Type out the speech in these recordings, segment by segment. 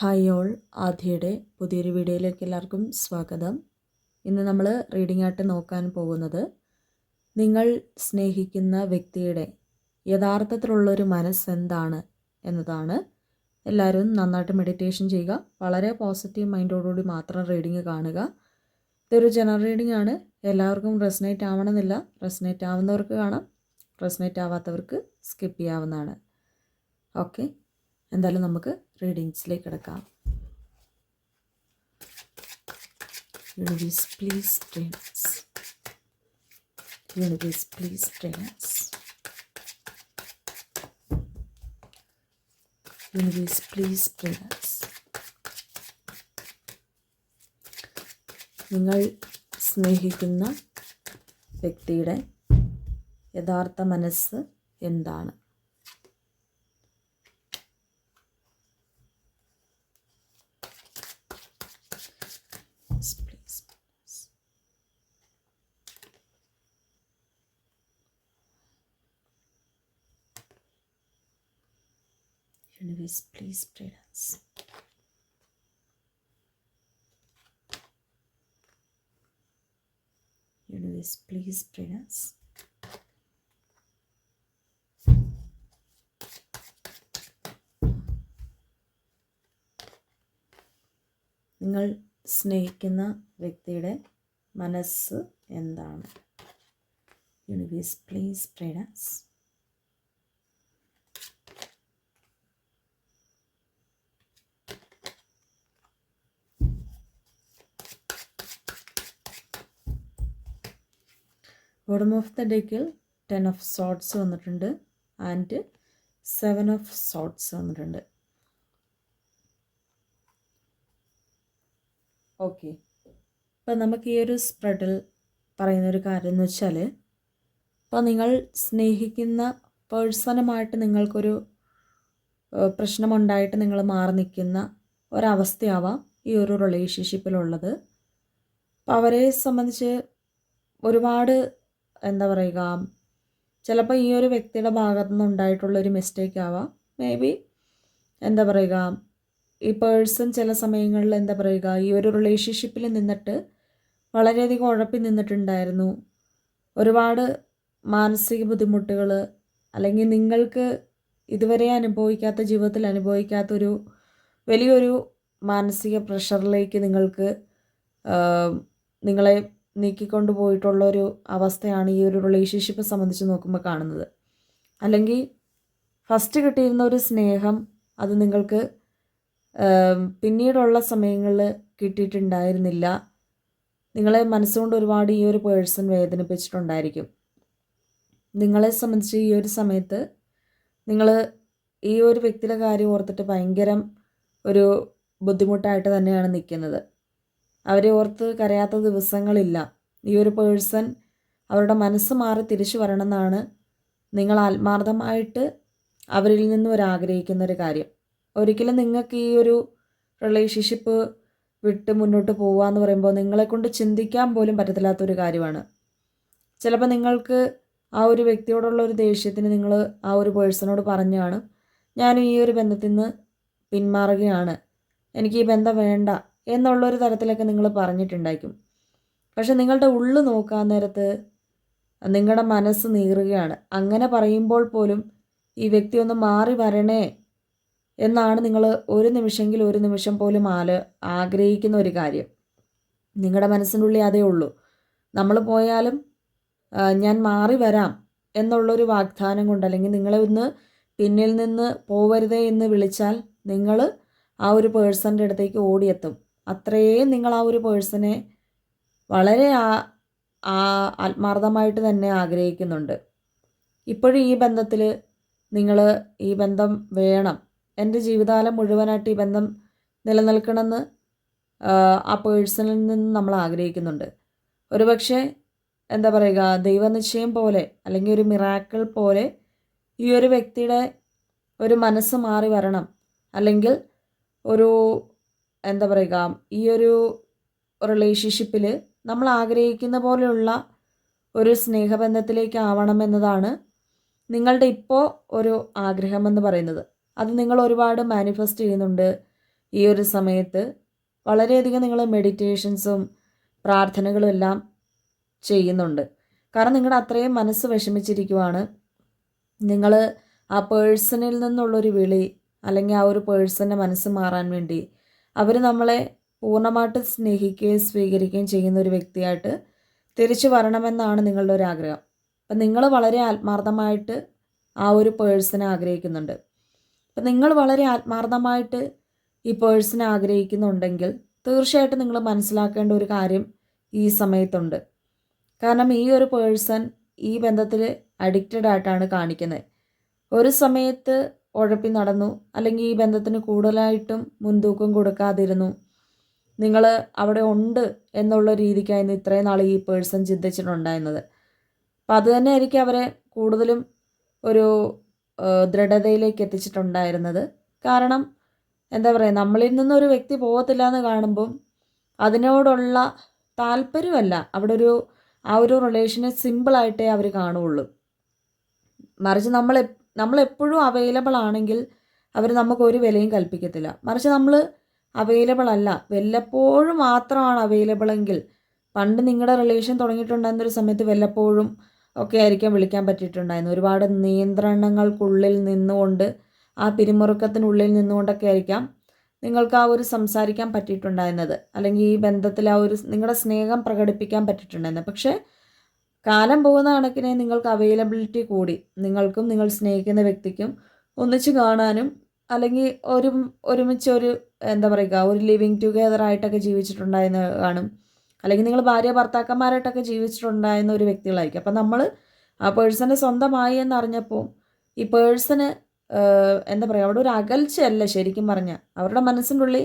Hi all ആദ്യയുടെ പുതിയൊരു വീഡിയോയിലേക്ക് എല്ലാവർക്കും സ്വാഗതം. ഇന്ന് നമ്മൾ റീഡിംഗ് ആയിട്ട് നോക്കാൻ പോകുന്നത് നിങ്ങൾ സ്നേഹിക്കുന്ന വ്യക്തിയുടെ യഥാർത്ഥത്തിലുള്ളൊരു മനസ്സെന്താണ് എന്നതാണ്. എല്ലാവരും നന്നായിട്ട് മെഡിറ്റേഷൻ ചെയ്യുക വളരെ പോസിറ്റീവ് മൈൻഡോടുകൂടി മാത്രം റീഡിങ് കാണുക. ഇതൊരു ജനറൽ റീഡിംഗ് ആണ്. എല്ലാവർക്കും റെസ്നേറ്റ് ആവണമെന്നില്ല. റെസ്നേറ്റ് ആവുന്നവർക്ക് കാണാം. റെസ്നേറ്റ് ആവാത്തവർക്ക് സ്കിപ്പ് ചെയ്യാവുന്നതാണ്. ഓക്കെ എന്തായാലും നമുക്ക് റീഡിങ്സിലേക്ക് കിടക്കാം. Universe please trains universe please trains universe please trainers നിങ്ങൾ സ്നേഹിക്കുന്ന വ്യക്തിയുടെ യഥാർത്ഥ മനസ്സ് എന്താണ് Yes, please. please. Universe, please pray us. Universe, please pray us. നിങ്ങൾ സ്നേഹിക്കുന്ന വ്യക്തിയുടെ മനസ്സ് എന്താണ് universe please prudence bottom of the ഡെക്കിൽ ten of swords വന്നിട്ടുണ്ട്. ആൻഡ് സെവൻ ഓഫ് സോട്ട്സ് വന്നിട്ടുണ്ട്. ഓക്കെ ഇപ്പം നമുക്ക് ഈ ഒരു സ്പ്രെഡിൽ പറയുന്ന ഒരു കാര്യം എന്ന് വെച്ചാൽ ഇപ്പോൾ നിങ്ങൾ സ്നേഹിക്കുന്ന പേഴ്സണുമായിട്ട് നിങ്ങൾക്കൊരു പ്രശ്നമുണ്ടായിട്ട് നിങ്ങൾ മാറി നിൽക്കുന്ന ഒരവസ്ഥയാവാം ഈ ഒരു റിലേഷൻഷിപ്പിലുള്ളത് അപ്പോൾ അവരെ സംബന്ധിച്ച് ഒരുപാട് എന്താ പറയുക ചിലപ്പോൾ ഈ ഒരു വ്യക്തിയുടെ ഭാഗത്തു നിന്ന് ഉണ്ടായിട്ടുള്ളൊരു മിസ്റ്റേക്ക് ആവാം. മേ ബി എന്താ പറയുക ഈ പേഴ്സൺ ചില സമയങ്ങളിൽ എന്താ പറയുക ഈ ഒരു റിലേഷൻഷിപ്പിൽ നിന്നിട്ട് വളരെയധികം ഉഴപ്പി നിന്നിട്ടുണ്ടായിരുന്നു. ഒരുപാട് മാനസിക ബുദ്ധിമുട്ടുകൾ അല്ലെങ്കിൽ നിങ്ങൾക്ക് ഇതുവരെ അനുഭവിക്കാത്ത ജീവിതത്തിൽ അനുഭവിക്കാത്തൊരു വലിയൊരു മാനസിക പ്രഷറിലേക്ക് നിങ്ങൾക്ക് നിങ്ങളെ നീക്കിക്കൊണ്ട് പോയിട്ടുള്ളൊരു അവസ്ഥയാണ് ഈ ഒരു റിലേഷൻഷിപ്പ് സംബന്ധിച്ച് നോക്കുമ്പോൾ കാണുന്നത്. അല്ലെങ്കിൽ ഫസ്റ്റ് കിട്ടിയിരുന്ന ഒരു സ്നേഹം അത് നിങ്ങൾക്ക് പിന്നീടുള്ള സമയങ്ങളിൽ കിട്ടിയിട്ടുണ്ടായിരുന്നില്ല. നിങ്ങളെ മനസ്സുകൊണ്ട് ഒരുപാട് ഈ ഒരു പേഴ്സൺ വേദനിപ്പിച്ചിട്ടുണ്ടായിരിക്കും. നിങ്ങളെ സംബന്ധിച്ച് ഈ ഒരു സമയത്ത് നിങ്ങൾ ഈ ഒരു വ്യക്തിയുടെ കാര്യം ഓർത്തിട്ട് ഭയങ്കരം ഒരു ബുദ്ധിമുട്ടായിട്ട് തന്നെയാണ് നിൽക്കുന്നത് അവരെ ഓർത്ത് കരയാത്ത ദിവസങ്ങളില്ല. ഈ ഒരു പേഴ്സൺ അവരുടെ മനസ്സ് മാറി തിരിച്ചു വരണമെന്നാണ് നിങ്ങൾ ആത്മാർത്ഥമായിട്ട് അവരിൽ നിന്നും ഒരു ആഗ്രഹിക്കുന്ന ഒരു കാര്യം. ഒരിക്കലും നിങ്ങൾക്ക് ഈ ഒരു റിലേഷൻഷിപ്പ് വിട്ട് മുന്നോട്ട് പോകുക എന്ന് പറയുമ്പോൾ നിങ്ങളെക്കൊണ്ട് ചിന്തിക്കാൻ പോലും പറ്റത്തില്ലാത്തൊരു കാര്യമാണ്. ചിലപ്പോൾ നിങ്ങൾക്ക് ആ ഒരു വ്യക്തിയോടുള്ള ഒരു ദേഷ്യത്തിന് നിങ്ങൾ ആ ഒരു പേഴ്സണോട് പറഞ്ഞാണ് ഞാൻ ഈ ഒരു ബന്ധത്തിൽ നിന്ന് പിന്മാറുകയാണ്. എനിക്ക് ഈ ബന്ധം വേണ്ട. എന്നുള്ളൊരു തരത്തിലൊക്കെ നിങ്ങൾ പറഞ്ഞിട്ടുണ്ടായിരിക്കും. പക്ഷെ നിങ്ങളുടെ ഉള്ളു നോക്കാൻ നേരത്ത് നിങ്ങളുടെ മനസ്സ് നീറുകയാണ്. അങ്ങനെ പറയുമ്പോൾ പോലും ഈ വ്യക്തി ഒന്ന് മാറി വരണേ എന്നാണ് നിങ്ങൾ ഒരു നിമിഷമെങ്കിൽ ഒരു നിമിഷം പോലും ആൽ ആഗ്രഹിക്കുന്ന ഒരു കാര്യം. നിങ്ങളുടെ മനസ്സിന്റെ ഉള്ളിൽ അതേ ഉള്ളൂ. നമ്മൾ പോയാലും ഞാൻ മാറി വരാം എന്നുള്ളൊരു വാഗ്ദാനം കൊണ്ട് അല്ലെങ്കിൽ നിങ്ങളെ ഒന്ന് പിന്നിൽ നിന്ന് പോവരുതേ എന്ന് വിളിച്ചാൽ നിങ്ങൾ ആ ഒരു പേഴ്സന്റെ അടുത്തേക്ക് ഓടിയെത്തും. അത്രയും നിങ്ങൾ ആ ഒരു പേഴ്സണെ വളരെ ആ ആത്മാർത്ഥമായിട്ട് തന്നെ ആഗ്രഹിക്കുന്നുണ്ട്. ഇപ്പോഴും ഈ ബന്ധത്തിൽ നിങ്ങൾ ഈ ബന്ധം വേണം. എന്റെ ജീവിതകാലം മുഴുവനായിട്ട് ഈ ബന്ധം നിലനിൽക്കണമെന്ന് ആ പേഴ്സണിൽ നിന്ന് നമ്മൾ ആഗ്രഹിക്കുന്നുണ്ട്. ഒരുപക്ഷെ എന്താ പറയുക ദൈവനിശ്ചയം പോലെ അല്ലെങ്കിൽ ഒരു മിറാക്കിൾ പോലെ ഈ ഒരു വ്യക്തിയുടെ ഒരു മനസ്സ് മാറി വരണം. അല്ലെങ്കിൽ ഒരു എന്താ പറയുക ഈ ഒരു റിലേഷൻഷിപ്പിൽ നമ്മൾ ആഗ്രഹിക്കുന്ന പോലെയുള്ള ഒരു സ്നേഹബന്ധത്തിലേക്ക് ആവണമെന്നതാണ് നിങ്ങളുടെ ഇപ്പോൾ ഒരു ആഗ്രഹമെന്ന് പറയുന്നത്. അത് നിങ്ങൾ ഒരുപാട് മാനിഫെസ്റ്റ് ചെയ്യുന്നുണ്ട് ഈ ഒരു സമയത്ത്. വളരെയധികം നിങ്ങൾ മെഡിറ്റേഷൻസും പ്രാർത്ഥനകളും എല്ലാം ചെയ്യുന്നുണ്ട്. കാരണം നിങ്ങളുടെ അത്രയും മനസ്സ് വിഷമിച്ചിരിക്കുവാണ്. നിങ്ങൾ ആ പേഴ്സണിൽ നിന്നുള്ളൊരു വിളി അല്ലെങ്കിൽ ആ ഒരു പേഴ്സന്റെ മനസ്സ് മാറാൻ വേണ്ടി അവർ നമ്മളെ പൂർണമായിട്ട് സ്നേഹിക്കുകയും സ്വീകരിക്കുകയും ചെയ്യുന്ന ഒരു വ്യക്തിയായിട്ട് തിരിച്ചു വരണമെന്നാണ് നിങ്ങളുടെ ഒരു ആഗ്രഹം. അപ്പം നിങ്ങൾ വളരെ ആത്മാർത്ഥമായിട്ട് ആ ഒരു പേഴ്സണെ ആഗ്രഹിക്കുന്നുണ്ട്. അപ്പം നിങ്ങൾ വളരെ ആത്മാർത്ഥമായിട്ട് ഈ പേഴ്സണെ ആഗ്രഹിക്കുന്നുണ്ടെങ്കിൽ തീർച്ചയായിട്ടും നിങ്ങൾ മനസ്സിലാക്കേണ്ട ഒരു കാര്യം ഈ സമയത്തുണ്ട്. കാരണം ഈ ഒരു പേഴ്സൺ ഈ ബന്ധത്തിൽ അഡിക്റ്റഡ് ആയിട്ടാണ് കാണിക്കുന്നത്. ഒരു സമയത്ത് ഉഴപ്പി നടന്നു. അല്ലെങ്കിൽ ഈ ബന്ധത്തിന് കൂടുതലായിട്ടും മുൻതൂക്കം കൊടുക്കാതിരുന്നു. നിങ്ങൾ അവിടെ ഉണ്ട് എന്നുള്ള രീതിക്കായിരുന്നു ഇത്രയും നാൾ ഈ പേഴ്സൺ ചിന്തിച്ചിട്ടുണ്ടായിരുന്നത്. അപ്പം അത് തന്നെ ആയിരിക്കും അവരെ കൂടുതലും ഒരു ദൃഢതയിലേക്ക് എത്തിച്ചിട്ടുണ്ടായിരുന്നത്. കാരണം എന്താ പറയുക നമ്മളിൽ നിന്നൊരു വ്യക്തി പോകത്തില്ല എന്ന് കാണുമ്പം അതിനോടുള്ള താല്പര്യമല്ല. അവിടെ ഒരു ആ ഒരു റിലേഷനെ സിമ്പിളായിട്ടേ അവർ കാണുകയുള്ളൂ. മറിച്ച് നമ്മൾ നമ്മളെപ്പോഴും അവൈലബിൾ ആണെങ്കിൽ അവർ നമുക്ക് ഒരു വിലയും കൽപ്പിക്കത്തില്ല. മറിച്ച് നമ്മൾ അവൈലബിൾ അല്ല. വല്ലപ്പോഴും മാത്രമാണ് അവൈലബിൾ എങ്കിൽ പണ്ട് നിങ്ങളുടെ റിലേഷൻ തുടങ്ങിയിട്ടുണ്ടായിരുന്ന സമയത്ത് വല്ലപ്പോഴും ഒക്കെ ആയിരിക്കാം വിളിക്കാൻ പറ്റിയിട്ടുണ്ടായിരുന്നു ഒരുപാട് നിയന്ത്രണങ്ങൾക്കുള്ളിൽ നിന്നുകൊണ്ട് ആ പിരിമുറുക്കത്തിനുള്ളിൽ നിന്നുകൊണ്ടൊക്കെ ആയിരിക്കാം നിങ്ങൾക്ക് ആ ഒരു സംസാരിക്കാൻ പറ്റിയിട്ടുണ്ടായിരുന്നത്. അല്ലെങ്കിൽ ഈ ബന്ധത്തിൽ ആ ഒരു നിങ്ങളുടെ സ്നേഹം പ്രകടിപ്പിക്കാൻ പറ്റിയിട്ടുണ്ടായിരുന്നത്. പക്ഷേ കാലം പോകുന്ന കണക്കിന് നിങ്ങൾക്ക് അവൈലബിലിറ്റി കൂടി. നിങ്ങൾക്കും നിങ്ങൾ സ്നേഹിക്കുന്ന വ്യക്തിക്കും ഒന്നിച്ച് കാണാനും അല്ലെങ്കിൽ ഒരു ഒരുമിച്ച് ഒരു എന്താ പറയുക ഒരു ലിവിങ് ടുഗെദർ ആയിട്ടൊക്കെ ജീവിച്ചിട്ടുണ്ടായെന്ന് കാണും. അല്ലെങ്കിൽ നിങ്ങൾ ഭാര്യ ഭർത്താക്കന്മാരായിട്ടൊക്കെ ജീവിച്ചിട്ടുണ്ടായിരുന്ന ഒരു വ്യക്തികളായിരിക്കും. അപ്പം നമ്മൾ ആ പേഴ്സണെ സ്വന്തമായി എന്നറിഞ്ഞപ്പോൾ ഈ പേഴ്സണ് എന്താ പറയുക അവിടെ ഒരു അകൽച്ചയല്ല ശരിക്കും പറഞ്ഞാൽ. അവരുടെ മനസ്സിന്റെ ഉള്ളിൽ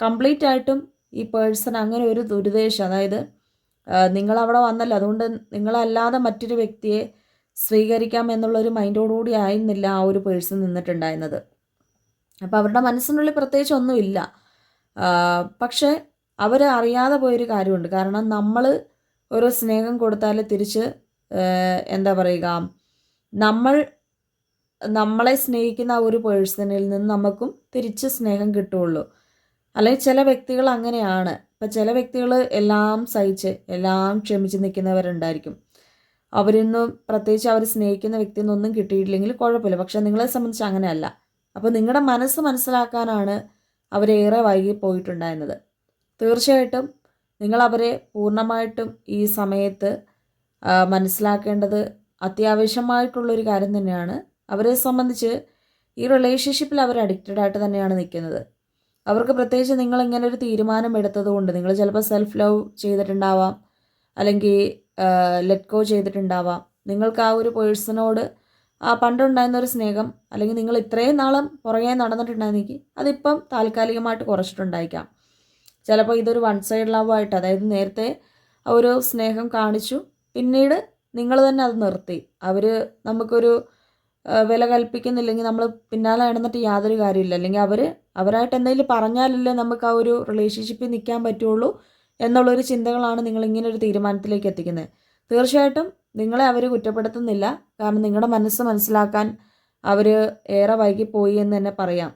കംപ്ലീറ്റ് ആയിട്ടും ഈ പേഴ്സൺ അങ്ങനെ ഒരു ദുരുദ്ദേശം. അതായത് നിങ്ങളവിടെ വന്നല്ലോ. അതുകൊണ്ട് നിങ്ങളല്ലാതെ മറ്റൊരു വ്യക്തിയെ സ്വീകരിക്കാം എന്നുള്ളൊരു മൈൻഡോടുകൂടി ആയിരുന്നില്ല ആ ഒരു പേഴ്സൺ നിന്നിട്ടുണ്ടായിരുന്നത്. അപ്പോൾ അവരുടെ മനസ്സിനുള്ളിൽ പ്രത്യേകിച്ച് ഒന്നുമില്ല. പക്ഷേ അവർ അറിയാതെ പോയൊരു കാര്യമുണ്ട്. കാരണം നമ്മൾ ഒരു സ്നേഹം കൊടുത്താൽ തിരിച്ച് എന്താ പറയുക നമ്മൾ നമ്മളെ സ്നേഹിക്കുന്ന ഒരു പേഴ്സണിൽ നിന്ന് നമുക്കും തിരിച്ച് സ്നേഹം കിട്ടുള്ളൂ അല്ലെങ്കിൽ ചില വ്യക്തികൾ അങ്ങനെയാണ്. ഇപ്പം ചില വ്യക്തികൾ എല്ലാം സഹിച്ച് എല്ലാം ക്ഷമിച്ച് നിൽക്കുന്നവരുണ്ടായിരിക്കും. അവരൊന്നും പ്രത്യേകിച്ച് അവർ സ്നേഹിക്കുന്ന വ്യക്തിയൊന്നും കിട്ടിയിട്ടില്ലെങ്കിൽ കുഴപ്പമില്ല. പക്ഷെ നിങ്ങളെ സംബന്ധിച്ച് അങ്ങനെയല്ല. അപ്പോൾ നിങ്ങളുടെ മനസ്സ് മനസ്സിലാക്കാനാണ് അവരേറെ വൈകി പോയിട്ടുണ്ടായിരുന്നത്. തീർച്ചയായിട്ടും നിങ്ങൾ അവരെ പൂർണമായിട്ടും ഈ സമയത്ത് മനസ്സിലാക്കേണ്ടത് അത്യാവശ്യമായിട്ടുള്ളൊരു കാര്യം തന്നെയാണ്. അവരെ സംബന്ധിച്ച് ഈ റിലേഷൻഷിപ്പിൽ അവർ അഡിക്റ്റഡ് ആയിട്ട് തന്നെയാണ് നിൽക്കുന്നത്. അവർക്ക് പ്രത്യേകിച്ച് നിങ്ങൾ ഇങ്ങനെ ഒരു തീരുമാനം എടുത്തത് കൊണ്ട് നിങ്ങൾ ചിലപ്പോൾ സെൽഫ് ലവ് ചെയ്തിട്ടുണ്ടാവാം അല്ലെങ്കിൽ ലെറ്റ് ഗോ ചെയ്തിട്ടുണ്ടാവാം. നിങ്ങൾക്ക് ആ ഒരു പേഴ്സണോട് ആ പണ്ടുണ്ടായിരുന്ന ഒരു സ്നേഹം അല്ലെങ്കിൽ നിങ്ങൾ ഇത്രയും നാളും പുറകെ നടന്നിട്ടുണ്ടായിരുന്നെങ്കിൽ അതിപ്പം താൽക്കാലികമായിട്ട് കുറച്ചിട്ടുണ്ടായിരിക്കാം. ചിലപ്പോൾ ഇതൊരു വൺ സൈഡ് ലവ് ആയിട്ട് അതായത് നേരത്തെ ഒരു സ്നേഹം കാണിച്ചു പിന്നീട് നിങ്ങൾ തന്നെ അത് നിർത്തി. അവർ നമുക്കൊരു വില കൽപ്പിക്കുന്നില്ലെങ്കിൽ നമ്മൾ പിന്നാലെ നടന്നിട്ട് യാതൊരു കാര്യമില്ല. അല്ലെങ്കിൽ അവർ അവരായിട്ട് എന്തെങ്കിലും പറഞ്ഞാലല്ലേ നമുക്ക് ആ ഒരു റിലേഷൻഷിപ്പിൽ നിൽക്കാൻ പറ്റുള്ളൂ എന്നുള്ളൊരു ചിന്തകളാണ് നിങ്ങൾ ഇങ്ങനെ ഒരു തീരുമാനത്തിലേക്ക് എത്തിക്കുന്നത്. തീർച്ചയായിട്ടും നിങ്ങളെ അവർ കുറ്റപ്പെടുത്തുന്നില്ല. കാരണം നിങ്ങളുടെ മനസ്സ് മനസ്സിലാക്കാൻ അവർ ഏറെ വൈകിപ്പോയി എന്ന് തന്നെ പറയാം.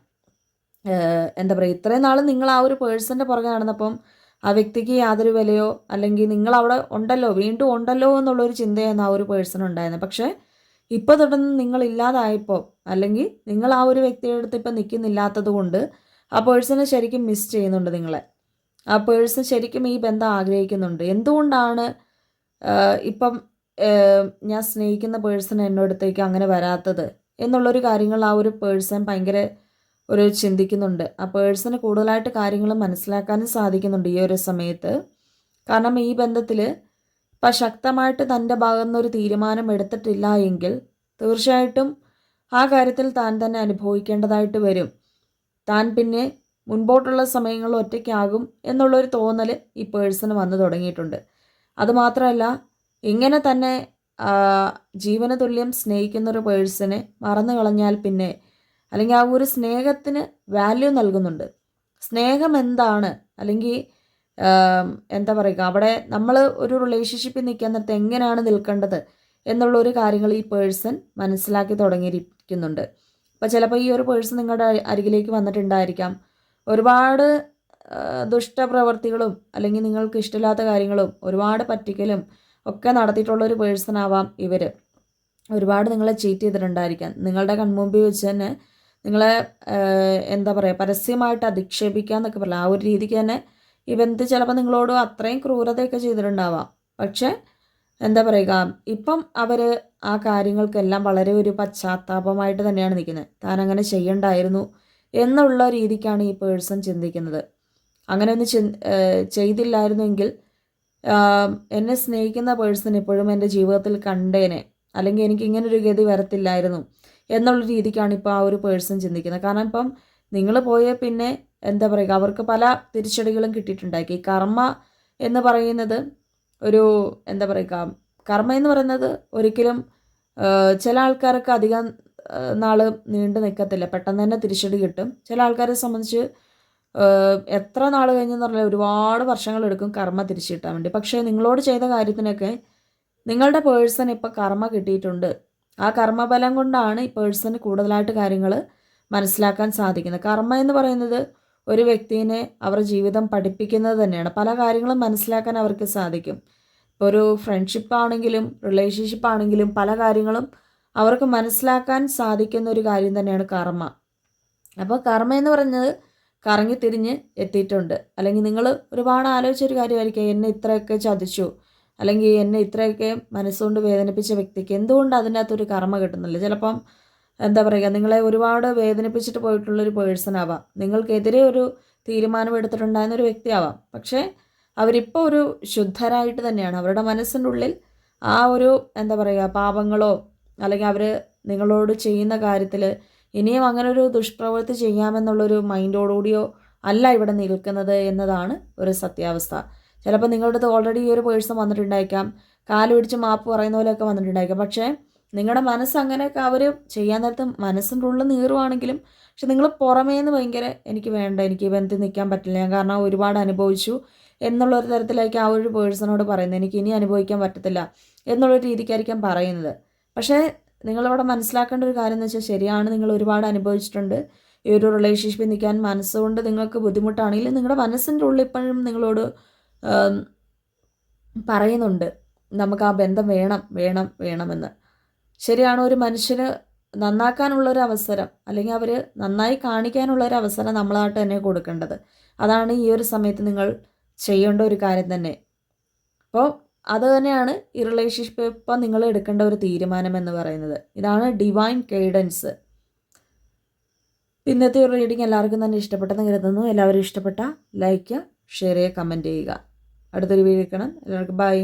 എന്താ പറയുക ഇത്രയും നാൾ നിങ്ങൾ ആ ഒരു പേഴ്സന്റെ പുറകെ നടന്നപ്പം ആ വ്യക്തിക്ക് യാതൊരു വിലയോ അല്ലെങ്കിൽ നിങ്ങൾ അവിടെ ഉണ്ടല്ലോ വീണ്ടും ഉണ്ടല്ലോ എന്നുള്ളൊരു ചിന്തയാണ് ആ ഒരു പേഴ്സൺ ഉണ്ടായിരുന്നത്. പക്ഷേ ഇപ്പോൾ തുടർന്ന് നിങ്ങൾ ഇല്ലാതായപ്പോൾ അല്ലെങ്കിൽ നിങ്ങൾ ആ ഒരു വ്യക്തിയുടെ അടുത്ത് ഇപ്പം നിൽക്കുന്നില്ലാത്തത് കൊണ്ട് ആ പേഴ്സണെ ശരിക്കും മിസ് ചെയ്യുന്നുണ്ട് നിങ്ങളെ. ആ പേഴ്സൺ ശരിക്കും ഈ ബന്ധം ആഗ്രഹിക്കുന്നുണ്ട്. എന്തുകൊണ്ടാണ് ഇപ്പം ഞാൻ സ്നേഹിക്കുന്ന പേഴ്സൺ എന്നോടത്തേക്ക് അങ്ങനെ വരാത്തത് എന്നുള്ളൊരു കാര്യങ്ങൾ ആ ഒരു പേഴ്സൺ ഭയങ്കര ഒരു ചിന്തിക്കുന്നുണ്ട്. ആ പേഴ്സണ് കൂടുതലായിട്ട് കാര്യങ്ങൾ മനസ്സിലാക്കാനും സാധിക്കുന്നുണ്ട് ഈ ഒരു സമയത്ത്. കാരണം ഈ ബന്ധത്തിൽ ഇപ്പം ശക്തമായിട്ട് തന്റെ ഭാഗത്തുനിന്ന് ഒരു തീരുമാനം എടുത്തിട്ടില്ല എങ്കിൽ തീർച്ചയായിട്ടും ആ കാര്യത്തിൽ താൻ തന്നെ അനുഭവിക്കേണ്ടതായിട്ട് വരും. താൻ പിന്നെ മുൻപോട്ടുള്ള സമയങ്ങൾ ഒറ്റയ്ക്കാകും എന്നുള്ളൊരു തോന്നൽ ഈ പേഴ്സണ് വന്നു തുടങ്ങിയിട്ടുണ്ട്. അതുമാത്രമല്ല ഇങ്ങനെ തന്നെ ജീവന തുല്യം സ്നേഹിക്കുന്നൊരു പേഴ്സണെ മറന്നു കളഞ്ഞാൽ പിന്നെ അല്ലെങ്കിൽ ആ ഒരു സ്നേഹത്തിന് വാല്യൂ നൽകുന്നുണ്ട്. സ്നേഹം എന്താണ്? അല്ലെങ്കിൽ എന്താ പറയുക അവിടെ നമ്മൾ ഒരു റിലേഷൻഷിപ്പിൽ നിൽക്കാൻ നേരത്തെ എങ്ങനെയാണ് നിൽക്കേണ്ടത് എന്നുള്ള ഒരു കാര്യങ്ങൾ ഈ പേഴ്സൺ മനസ്സിലാക്കി തുടങ്ങിയിരിക്കുന്നുണ്ട്. അപ്പോൾ ചിലപ്പോൾ ഈ ഒരു പേഴ്സൺ നിങ്ങളുടെ അരികിലേക്ക് വന്നിട്ടുണ്ടായിരിക്കാം. ഒരുപാട് ദുഷ്ടപ്രവർത്തികളും അല്ലെങ്കിൽ നിങ്ങൾക്ക് ഇഷ്ടമില്ലാത്ത കാര്യങ്ങളും ഒരുപാട് പറ്റിക്കലും ഒക്കെ നടത്തിയിട്ടുള്ള ഒരു പേഴ്സൺ ആവാം ഇവർ ഒരുപാട് നിങ്ങളെ ചീറ്റ് ചെയ്തിട്ടുണ്ടായിരിക്കാം. നിങ്ങളുടെ കൺമുമ്പിൽ വെച്ച് തന്നെ നിങ്ങളെ എന്താ പറയുക പരസ്യമായിട്ട് അധിക്ഷേപിക്കുക എന്നൊക്കെ പറയാം ആ ഒരു രീതിക്ക് തന്നെ ഇവന്ത് ചിലപ്പോൾ നിങ്ങളോട് അത്രയും ക്രൂരതയൊക്കെ ചെയ്തിട്ടുണ്ടാവാം. പക്ഷേ എന്താ പറയുക ഇപ്പം അവർ ആ കാര്യങ്ങൾക്കെല്ലാം വളരെ ഒരു പശ്ചാത്താപമായിട്ട് തന്നെയാണ് നിൽക്കുന്നത്. താൻ അങ്ങനെ ചെയ്യണ്ടായിരുന്നു എന്നുള്ള രീതിക്കാണ് ഈ പേഴ്സൺ ചിന്തിക്കുന്നത്. അങ്ങനെ ഒന്ന് ചി ചെയ്തില്ലായിരുന്നെങ്കിൽ എന്നെ സ്നേഹിക്കുന്ന പേഴ്സൺ ഇപ്പോഴും എന്റെ ജീവിതത്തിൽ കണ്ടേനെ. അല്ലെങ്കിൽ എനിക്ക് ഇങ്ങനൊരു ഗതി വരത്തില്ലായിരുന്നു എന്നുള്ള രീതിക്കാണ് ഇപ്പോൾ ആ ഒരു പേഴ്സൺ ചിന്തിക്കുന്നത്. കാരണം ഇപ്പം നിങ്ങൾ പോയ പിന്നെ എന്താ പറയുക അവർക്ക് പല തിരിച്ചടികളും കിട്ടിയിട്ടുണ്ടാക്കി. കർമ്മ എന്ന് പറയുന്നത് ഒരു എന്താ പറയുക കർമ്മ എന്ന് പറയുന്നത് ഒരിക്കലും ചില ആൾക്കാർക്ക് അധികം നാൾ നീണ്ടു നിൽക്കത്തില്ല. പെട്ടെന്ന് തന്നെ തിരിച്ചടി കിട്ടും. ചില ആൾക്കാരെ സംബന്ധിച്ച് എത്ര നാൾ കഴിഞ്ഞെന്ന് പറഞ്ഞാൽ ഒരുപാട് വർഷങ്ങളെടുക്കും കർമ്മ തിരിച്ചു കിട്ടാൻ വേണ്ടി. പക്ഷേ നിങ്ങളോട് ചെയ്ത കാര്യത്തിനൊക്കെ നിങ്ങളുടെ പേഴ്സൺ ഇപ്പോൾ കർമ്മ കിട്ടിയിട്ടുണ്ട്. ആ കർമ്മബലം കൊണ്ടാണ് ഈ പേഴ്സണ് കൂടുതലായിട്ട് കാര്യങ്ങൾ മനസ്സിലാക്കാൻ സാധിക്കുന്നത്. കർമ്മ എന്ന് പറയുന്നത് ഒരു വ്യക്തിനെ അവർ ജീവിതം പഠിപ്പിക്കുന്നത് തന്നെയാണ്. പല കാര്യങ്ങളും മനസ്സിലാക്കാൻ അവർക്ക് സാധിക്കും. ഇപ്പോൾ ഒരു ഫ്രണ്ട്ഷിപ്പ് ആണെങ്കിലും റിലേഷൻഷിപ്പ് ആണെങ്കിലും പല കാര്യങ്ങളും അവർക്ക് മനസ്സിലാക്കാൻ സാധിക്കുന്ന ഒരു കാര്യം തന്നെയാണ് കർമ്മ. അപ്പോൾ കർമ്മ എന്ന് പറഞ്ഞത് കറങ്ങി തിരിഞ്ഞ് എത്തിയിട്ടുണ്ട്. അല്ലെങ്കിൽ നിങ്ങൾ ഒരുപാട് ആലോചിച്ചൊരു കാര്യമായിരിക്കും എന്നെ ഇത്രയൊക്കെ ചതിച്ചു. അല്ലെങ്കിൽ എന്നെ ഇത്രയൊക്കെ മനസ്സുകൊണ്ട് വേദനിപ്പിച്ച വ്യക്തിക്ക് എന്തുകൊണ്ട് അതിനകത്തൊരു കർമ്മ കിട്ടുന്നില്ല? ചിലപ്പം എന്താ പറയുക നിങ്ങളെ ഒരുപാട് വേദനിപ്പിച്ചിട്ട് പോയിട്ടുള്ളൊരു പേഴ്സൺ ആവാം. നിങ്ങൾക്കെതിരെ ഒരു തീരുമാനം എടുത്തിട്ടുണ്ടായിരുന്ന ഒരു വ്യക്തിയാവാം. പക്ഷേ അവരിപ്പോൾ ഒരു ശുദ്ധരായിട്ട് തന്നെയാണ്. അവരുടെ മനസ്സിന്റെ ഉള്ളിൽ ആ ഒരു എന്താ പറയുക പാപങ്ങളോ അല്ലെങ്കിൽ അവർ നിങ്ങളോട് ചെയ്യുന്ന കാര്യത്തിൽ ഇനിയും അങ്ങനെ ഒരു ദുഷ്പ്രവൃത്തി ചെയ്യാമെന്നുള്ളൊരു മൈൻഡോടുകൂടിയോ അല്ല ഇവിടെ നിൽക്കുന്നത് എന്നതാണ് ഒരു സത്യാവസ്ഥ. ചിലപ്പോൾ നിങ്ങളുടെ അടുത്ത് ഓൾറെഡി ഈ ഒരു പേഴ്സൺ വന്നിട്ടുണ്ടായിരിക്കാം. കാൽ പിടിച്ച് മാപ്പ് പറയുന്ന പോലെയൊക്കെ വന്നിട്ടുണ്ടായിരിക്കാം. പക്ഷേ നിങ്ങളുടെ മനസ്സ് അങ്ങനെയൊക്കെ അവർ ചെയ്യാൻ നേരത്ത് മനസ്സിന്റെ ഉള്ളിൽ നീറുവാണെങ്കിലും പക്ഷെ നിങ്ങൾ പുറമേ നിന്ന് ഭയങ്കര എനിക്ക് വേണ്ട എനിക്ക് ബന്ധത്തിൽ നിൽക്കാൻ പറ്റില്ല ഞാൻ കാരണം ഒരുപാട് അനുഭവിച്ചു എന്നുള്ള ഒരു തരത്തിലേക്ക് ആ ഒരു പേഴ്സണോട് പറയുന്നത് എനിക്ക് ഇനി അനുഭവിക്കാൻ പറ്റത്തില്ല എന്നുള്ളൊരു രീതിക്കായിരിക്കാം പറയുന്നത്. പക്ഷേ നിങ്ങളിവിടെ മനസ്സിലാക്കേണ്ട ഒരു കാര്യം എന്ന് വെച്ചാൽ ശരിയാണ് നിങ്ങൾ ഒരുപാട് അനുഭവിച്ചിട്ടുണ്ട്. ഈ ഒരു റിലേഷൻഷിപ്പിൽ നിൽക്കാൻ മനസ്സുകൊണ്ട് നിങ്ങൾക്ക് ബുദ്ധിമുട്ടാണെങ്കിലും നിങ്ങളുടെ മനസ്സിന്റെ ഉള്ളിൽ ഇപ്പോഴും നിങ്ങളോട് പറയുന്നുണ്ട് നമുക്ക് ആ ബന്ധം വേണം വേണം വേണമെന്ന്. ശരിയാണ് ഒരു മനുഷ്യന് നന്നാക്കാനുള്ള ഒരു അവസരം അല്ലെങ്കിൽ അവർ നന്നായി കാണിക്കാനുള്ള ഒരു അവസരം നമ്മളായിട്ട് തന്നെ കൊടുക്കേണ്ടത്. അതാണ് ഈ ഒരു സമയത്ത് നിങ്ങൾ ചെയ്യേണ്ട ഒരു കാര്യം തന്നെ. അപ്പോൾ അത് തന്നെയാണ് ഈ റിലേഷൻഷിപ്പ് ഇപ്പം നിങ്ങൾ എടുക്കേണ്ട ഒരു തീരുമാനം എന്ന് പറയുന്നത്. ഇതാണ് ഡിവൈൻ ഗൈഡൻസ് ഇന്നത്തെ ഒരു റീഡിങ് എല്ലാവർക്കും തന്നെ ഇഷ്ടപ്പെട്ടെന്ന് കരുതുന്നു. എല്ലാവരും ഇഷ്ടപ്പെട്ട ലൈക്ക് ഷെയർ ചെയ്യുക കമന്റ് ചെയ്യുക. അടുത്തൊരു വീഡിയോ കാണാം. എല്ലാവർക്കും ബൈ